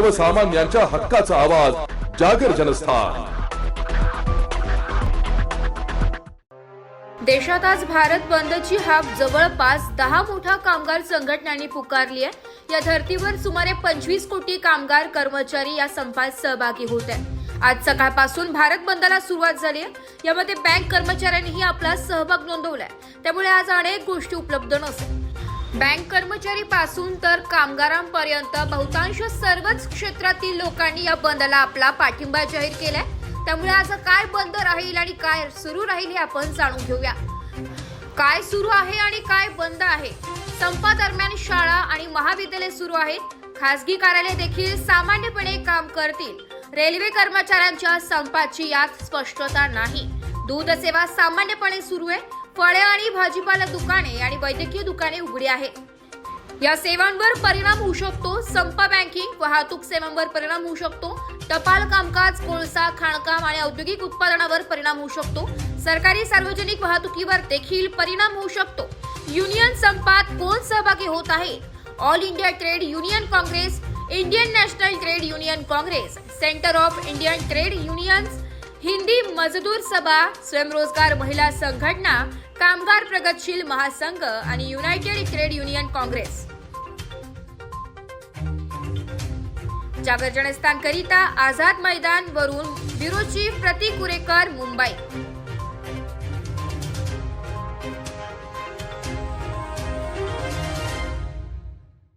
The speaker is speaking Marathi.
सर्वसामान्यांच्या हक्काचा आवाज जागर जनस्थान. देशात आज भारत बंदची हाक जवळपास दहा मोठ्या कामगार संघटनांनी पुकारली आहे. या धर्तीवर सुमारे पंचवीस कोटी कामगार कर्मचारी या संपात सहभागी होत आहेत. आज सकाळपासून भारत बंदला सुरुवात झाली आहे. यामध्ये बँक कर्मचाऱ्यांनीही आपला सहभाग नोंदवलाय. त्यामुळे आज अनेक गोष्टी उपलब्ध नसतात. बँक कर्मचारी पासून तर कामगारांपर्यंत बहुतांश सर्वच क्षेत्रातील लोकांनी या बंदला आपला पाठिंबा जाहीर केलाय. त्यामुळे आज काय बंद राहील आणि काय सुरू राहील हे आपण जाणून घेऊया. काय सुरू आहे आणि काय बंद आहे? संपादरम्यान शाळा आणि महाविद्यालय सुरू आहेत. खासगी कार्यालय देखील सामान्यपणे काम करतील. रेल्वे कर्मचाऱ्यांच्या संपाची यात स्पष्टता नाही. दूध सेवा सामान्यपणे सुरू आहे. फळे आणि भाजीपाला दुकाने आणि वैद्यकीय दुकाने उघडी आहेत या सेवांवर परिणाम होऊ शकतो. संप बँकिंग वाहतूक सेवांवर परिणाम होऊ शकतो. टपाल कामकाज कोळसा खाणकाम आणि औद्योगिक उत्पादनावर परिणाम होऊ शकतो. सरकारी सार्वजनिक वाहतुकीवर देखील परिणाम होऊ शकतो. युनियन संपात कोण सहभागी होत आहे? All India Trade Union Congress Indian National Trade Union Congress Centre of Indian Trade Unions Hindi Mazdoor Sabha स्वयंरोजगार महिला संघटना कामगार प्रगतशील महासंघ आणि युनायटेड ट्रेड युनियन काँग्रेस. जागर करिता आझाद मैदान वरून ब्युरो चीफ प्रतीक कुरेकर मुंबई.